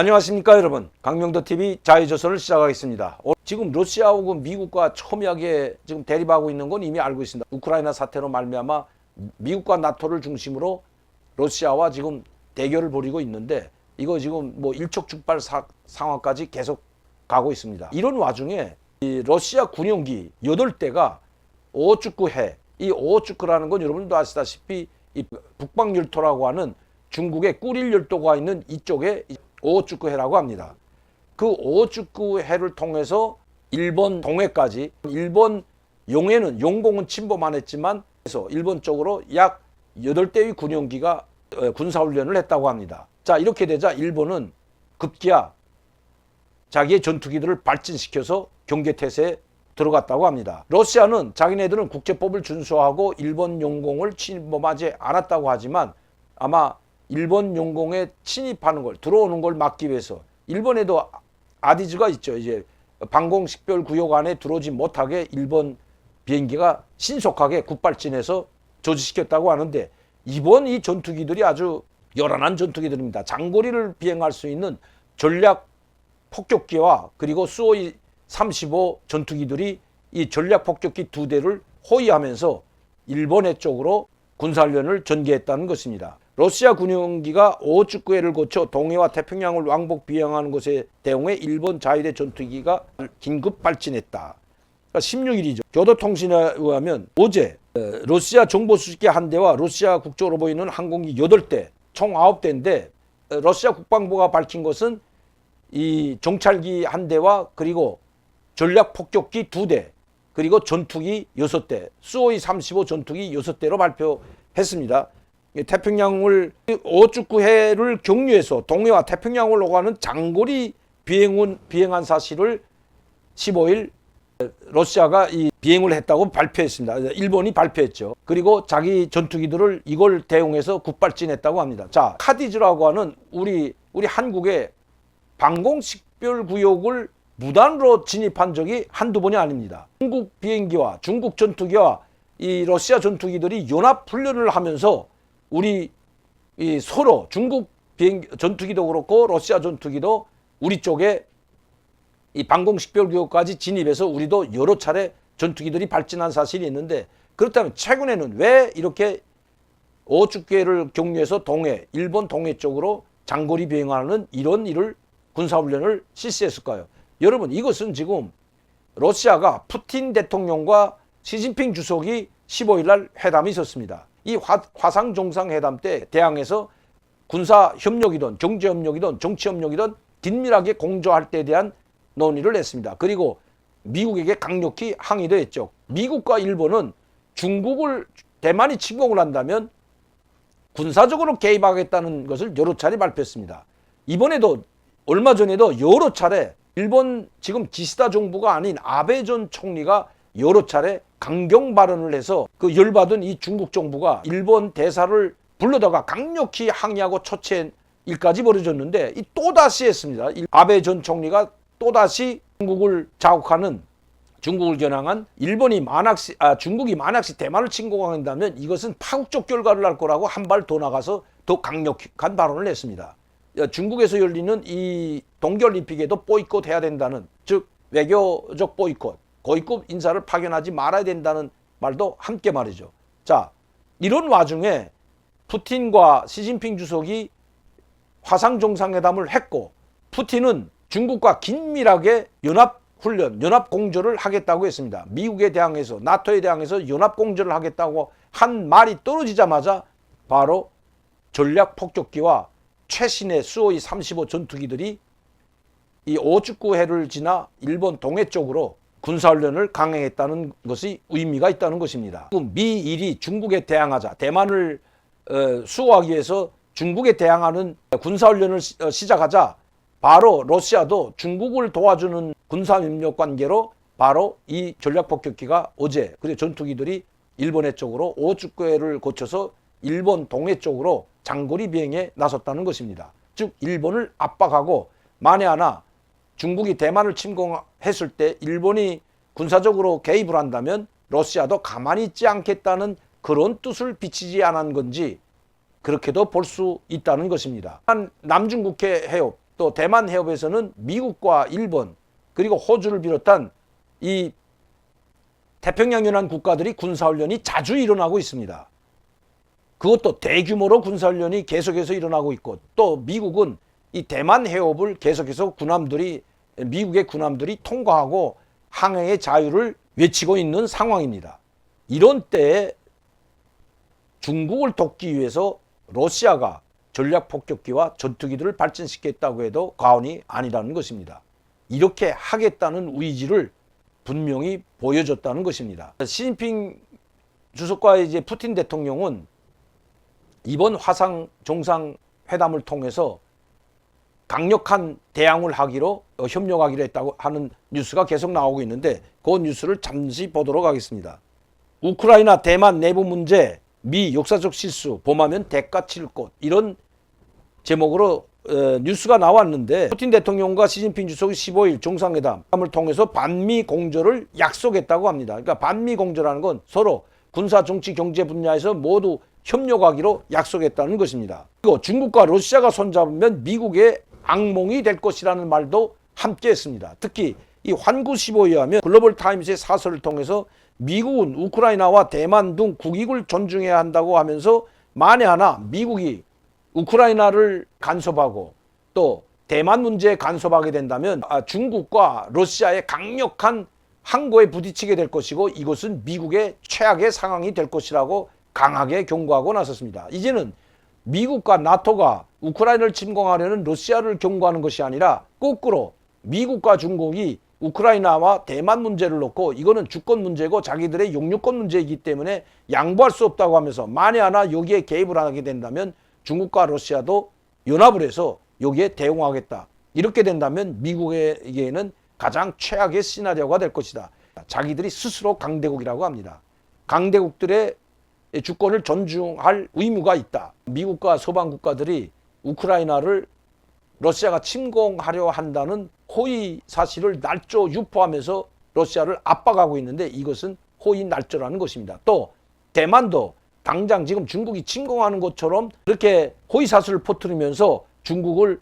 안녕하십니까 여러분 강명도 TV 자유조선을 시작하겠습니다. 어, 지금 러시아하고 미국과 첨예하게 지금 대립하고 있는 건 이미 알고 있습니다. 우크라이나 사태로 말미암아 미국과 나토를 중심으로 러시아와 지금 대결을 벌이고 있는데 이거 지금 뭐 일촉즉발 사- 상황까지 계속 가고 있습니다. 이런 와중에 이 러시아 군용기 8대가 오호축구해 이 오호축구라는 건 여러분도 아시다시피 이 북방열도라고 하는 중국의 꾸릴 열도가 있는 이쪽에 오호축구해라고 합니다. 그 오호축구해를 통해서 일본 동해까지 일본 용해는 용공은 침범 안 했지만 그래서 일본 쪽으로 약 8대의 군용기가 어, 군사훈련을 했다고 합니다. 자 이렇게 되자 일본은 급기야 자기의 전투기들을 발진시켜서 경계태세에 들어갔다고 합니다. 러시아는 자기네들은 국제법을 준수하고 일본 용공을 침범하지 않았다고 하지만 아마 일본 용공에 침입하는 걸 들어오는 걸 막기 위해서 일본에도 아디즈가 있죠. 이제 방공 식별 구역 안에 들어오지 못하게 일본 비행기가 신속하게 국발진해서 조지시켰다고 하는데 이번 이 전투기들이 아주 요란한 전투기들입니다. 장거리를 비행할 수 있는 전략 폭격기와 그리고 수호이 35 전투기들이 이 전략 폭격기 두 대를 호위하면서 일본해 쪽으로 군사훈련을 전개했다는 것입니다. 러시아 군용기가 오호축구해를 거쳐 동해와 태평양을 왕복 비행하는 것에 대응해 일본 자위대 전투기가 긴급 발진했다. 그러니까 16일이죠. 교도통신에 의하면 어제 어, 러시아 정보수집기 한 대와 러시아 국적으로 보이는 항공기 8대 총 9대인데 어, 러시아 국방부가 밝힌 것은 이 정찰기 한 대와 그리고 전략 폭격기 두 대, 그리고 전투기 여섯 대, 수호이 35 전투기 여섯 대로 발표했습니다. 이 태평양을 오축구해를 경유해서 동해와 태평양을 오가는 장거리 비행운 비행한 사실을 15일 러시아가 이 비행을 했다고 발표했습니다. 일본이 발표했죠. 그리고 자기 전투기들을 이걸 대응해서 국발진했다고 합니다. 자, 카디즈라고 하는 우리 우리 한국의 방공식별 구역을 무단으로 진입한 적이 한두 번이 아닙니다. 중국 비행기와 중국 전투기와 이 러시아 전투기들이 연합 훈련을 하면서 우리 이 서로 중국 비행 전투기도 그렇고 러시아 전투기도 우리 쪽에 이 방공식별 구역까지 진입해서 우리도 여러 차례 전투기들이 발진한 사실이 있는데 그렇다면 최근에는 왜 이렇게 오축계를 경유해서 동해, 일본 동해 쪽으로 장거리 비행하는 이런 일을 군사훈련을 실시했을까요? 여러분 이것은 지금 러시아가 푸틴 대통령과 시진핑 주석이 15일 날 회담이 있었습니다. 이 화, 화상 정상회담 때 대항해서 군사 협력이든 경제 협력이든 정치 협력이든 긴밀하게 공조할 때에 대한 논의를 했습니다. 그리고 미국에게 강력히 항의도 했죠. 미국과 일본은 중국을 대만이 침공을 한다면 군사적으로 개입하겠다는 것을 여러 차례 발표했습니다. 이번에도 얼마 전에도 여러 차례 일본 지금 기시다 정부가 아닌 아베 전 총리가 여러 차례 강경 발언을 해서 그 열받은 이 중국 정부가 일본 대사를 불러다가 강력히 항의하고 초치한 일까지 벌어졌는데 이 또다시 했습니다. 이 아베 전 총리가 또다시 중국을 자극하는 중국을 겨냥한 일본이 만약시 아 중국이 만약시 대만을 침공한다면 이것은 파국적 결과를 날 거라고 한 발 더 나가서 더 강력한 발언을 했습니다. 야, 중국에서 열리는 이 동계올림픽에도 보이콧 해야 된다는 즉 외교적 보이콧 고위급 인사를 파견하지 말아야 된다는 말도 함께 말이죠. 자 이런 와중에 푸틴과 시진핑 주석이 화상 정상회담을 했고 푸틴은 중국과 긴밀하게 연합 훈련, 연합 공조를 하겠다고 했습니다. 미국에 대항해서 나토에 대항해서 연합 공조를 하겠다고 한 말이 떨어지자마자 바로 전략 폭격기와 최신의 수호이 35 전투기들이 이 오축구해를 지나 일본 동해 쪽으로 군사훈련을 강행했다는 것이 의미가 있다는 것입니다. 미일이 중국에 대항하자 대만을 어, 수호하기 위해서 중국에 대항하는 군사훈련을 시- 어, 시작하자 바로 러시아도 중국을 도와주는 군사협력 관계로 바로 이 전략 폭격기가 어제 그리고 전투기들이 일본해 쪽으로 오축구해를 거쳐서 일본 동해 쪽으로 장거리 비행에 나섰다는 것입니다. 즉 일본을 압박하고 만에 하나 중국이 대만을 침공했을 때 일본이 군사적으로 개입을 한다면 러시아도 가만히 있지 않겠다는 그런 뜻을 비치지 않은 건지 그렇게도 볼 수 있다는 것입니다. 한 남중국해 해협 또 대만 해협에서는 미국과 일본 그리고 호주를 비롯한 이 태평양 연안 국가들이 군사훈련이 자주 일어나고 있습니다. 그것도 대규모로 군사훈련이 계속해서 일어나고 있고 또 미국은 이 대만 해협을 계속해서 군함들이 미국의 군함들이 통과하고 항해의 자유를 외치고 있는 상황입니다. 이런 때에 중국을 돕기 위해서 러시아가 전략 폭격기와 전투기들을 발전시켰다고 해도 과언이 아니라는 것입니다. 이렇게 하겠다는 의지를 분명히 보여줬다는 것입니다. 시진핑 주석과 이제 푸틴 대통령은 이번 화상 정상 회담을 통해서 강력한 대항을 하기로 어, 협력하기로 했다고 하는 뉴스가 계속 나오고 있는데 그 뉴스를 잠시 보도록 하겠습니다. 우크라이나 대만 내부 문제, 미 역사적 실수, 범하면 대가 치를 것 이런 제목으로 어, 뉴스가 나왔는데 푸틴 대통령과 시진핑 주석이 15일 정상회담을 통해서 반미 공조를 약속했다고 합니다. 그러니까 반미 공조라는 건 서로 군사, 정치, 경제 분야에서 모두 협력하기로 약속했다는 것입니다. 그리고 중국과 러시아가 손잡으면 미국의 악몽이 될 것이라는 말도 함께 했습니다. 특히 이 환구 15에 하면 글로벌 타임스의 사설을 통해서 미국은 우크라이나와 대만 등 국익을 존중해야 한다고 하면서 만에 하나 미국이 우크라이나를 간섭하고 또 대만 문제에 간섭하게 된다면 아, 중국과 러시아의 강력한 항거에 부딪히게 될 것이고 이것은 미국의 최악의 상황이 될 것이라고 강하게 경고하고 나섰습니다. 이제는 미국과 나토가 우크라이나를 침공하려는 러시아를 경고하는 것이 아니라 거꾸로 미국과 중국이 우크라이나와 대만 문제를 놓고 이거는 주권 문제고 자기들의 영유권 문제이기 때문에 양보할 수 없다고 하면서 만에 하나 여기에 개입을 하게 된다면 중국과 러시아도 연합을 해서 여기에 대응하겠다. 이렇게 된다면 미국에게는 가장 최악의 시나리오가 될 것이다. 자기들이 스스로 강대국이라고 합니다. 강대국들의 주권을 존중할 의무가 있다. 미국과 서방 국가들이 우크라이나를 러시아가 침공하려 한다는 호의 사실을 날조 유포하면서 러시아를 압박하고 있는데 이것은 호의 날조라는 것입니다. 또 대만도 당장 지금 중국이 침공하는 것처럼 그렇게 호의 사실을 퍼뜨리면서 중국을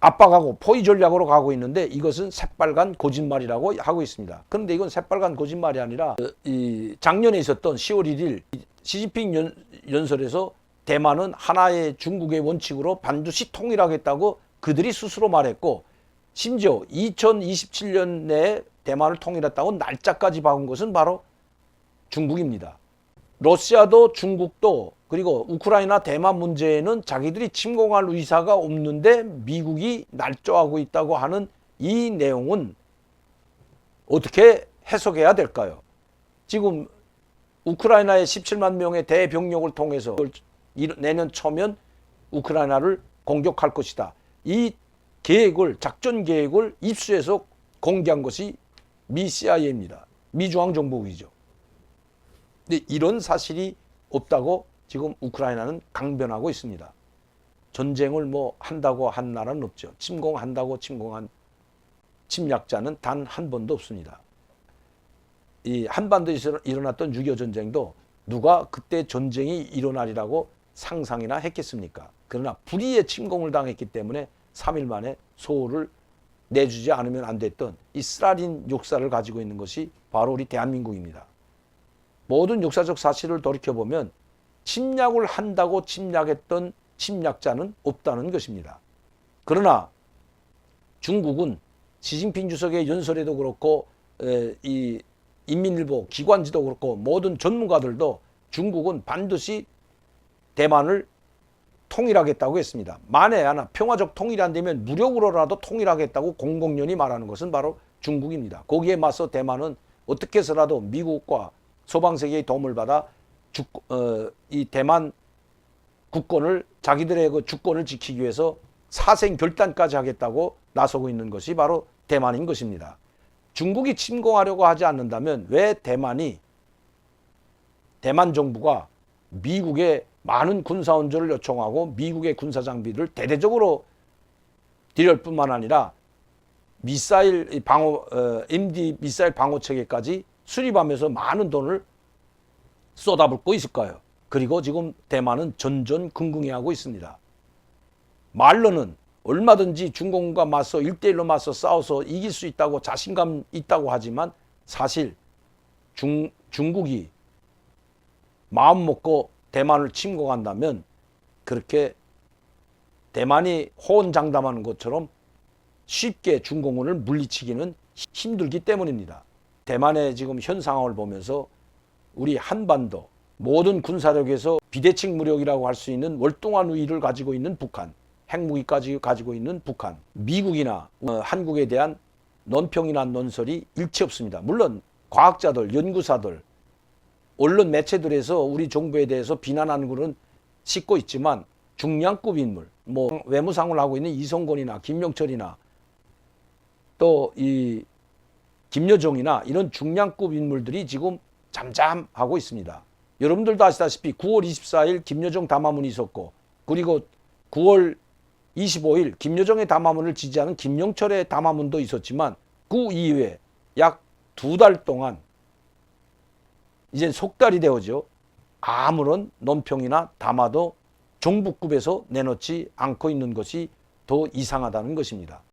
압박하고 포위 전략으로 가고 있는데 이것은 새빨간 거짓말이라고 하고 있습니다. 그런데 이건 새빨간 거짓말이 아니라 이 작년에 있었던 10월 1일 시진핑 연, 연설에서 대만은 하나의 중국의 원칙으로 반드시 통일하겠다고 그들이 스스로 말했고 심지어 2027년 내에 대만을 통일했다고 날짜까지 박은 것은 바로 중국입니다. 러시아도 중국도 그리고 우크라이나 대만 문제에는 자기들이 침공할 의사가 없는데 미국이 날조하고 있다고 하는 이 내용은 어떻게 해석해야 될까요? 지금 우크라이나의 17만 명의 대병력을 통해서 내년 초면 우크라이나를 공격할 것이다. 이 계획을 작전 계획을 입수해서 공개한 것이 미 CIA입니다. 미 중앙 정보국이죠. 근데 이런 사실이 없다고 지금 우크라이나는 강변하고 있습니다. 전쟁을 뭐 한다고 한 나라는 없죠. 침공한다고 침공한 침략자는 단 한 번도 없습니다. 이 한반도에서 일어났던 6.25 전쟁도 누가 그때 전쟁이 일어나리라고 상상이나 했겠습니까? 그러나 불의의 침공을 당했기 때문에 3일 만에 소홀을 내주지 않으면 안 됐던 이 스라린 역사를 가지고 있는 것이 바로 우리 대한민국입니다. 모든 역사적 사실을 돌이켜보면 침략을 한다고 침략했던 침략자는 없다는 것입니다. 그러나 중국은 시진핑 주석의 연설에도 그렇고 이 인민일보 기관지도 그렇고 모든 전문가들도 중국은 반드시 대만을 통일하겠다고 했습니다. 만에 하나 평화적 통일이 안 되면 무력으로라도 통일하겠다고 공공연히 말하는 것은 바로 중국입니다. 거기에 맞서 대만은 어떻게 해서라도 미국과 소방 세계의 도움을 받아 주, 어, 이 대만 국권을 자기들의 그 주권을 지키기 위해서 사생 결단까지 하겠다고 나서고 있는 것이 바로 대만인 것입니다. 중국이 침공하려고 하지 않는다면 왜 대만이 대만 정부가 미국의 많은 군사 원조를 요청하고 미국의 군사 장비를 대대적으로 들일 뿐만 아니라 미사일 방어 어, MD 미사일 방어 체계까지 수립하면서 많은 돈을 쏟아붓고 있을까요? 그리고 지금 대만은 전전긍긍해하고 있습니다. 말로는 얼마든지 중공과 맞서 일대일로 맞서 싸워서 이길 수 있다고 자신감 있다고 하지만 사실 중, 중국이 마음 먹고 대만을 침공한다면 그렇게 대만이 호언장담하는 것처럼 쉽게 중공군을 물리치기는 힘들기 때문입니다. 대만의 지금 현 상황을 보면서 우리 한반도 모든 군사력에서 비대칭 무력이라고 할 수 있는 월동한 우위를 가지고 있는 북한, 핵무기까지 가지고 있는 북한, 미국이나 어, 한국에 대한 논평이나 논설이 일치 없습니다. 물론 과학자들, 연구사들, 언론 매체들에서 우리 정부에 대해서 비난하는 것은 씻고 있지만 중량급 인물, 뭐 외무상을 하고 있는 이성건이나 김명철이나 또 이 김여정이나 이런 중량급 인물들이 지금 잠잠하고 있습니다. 여러분들도 아시다시피 9월 24일 김여정 담화문이 있었고 그리고 9월 25일 김여정의 담화문을 지지하는 김영철의 담화문도 있었지만 그 이후에 약 두 달 동안 이제 석 달이 되어죠. 아무런 논평이나 담화도 정부급에서 내놓지 않고 있는 것이 더 이상하다는 것입니다.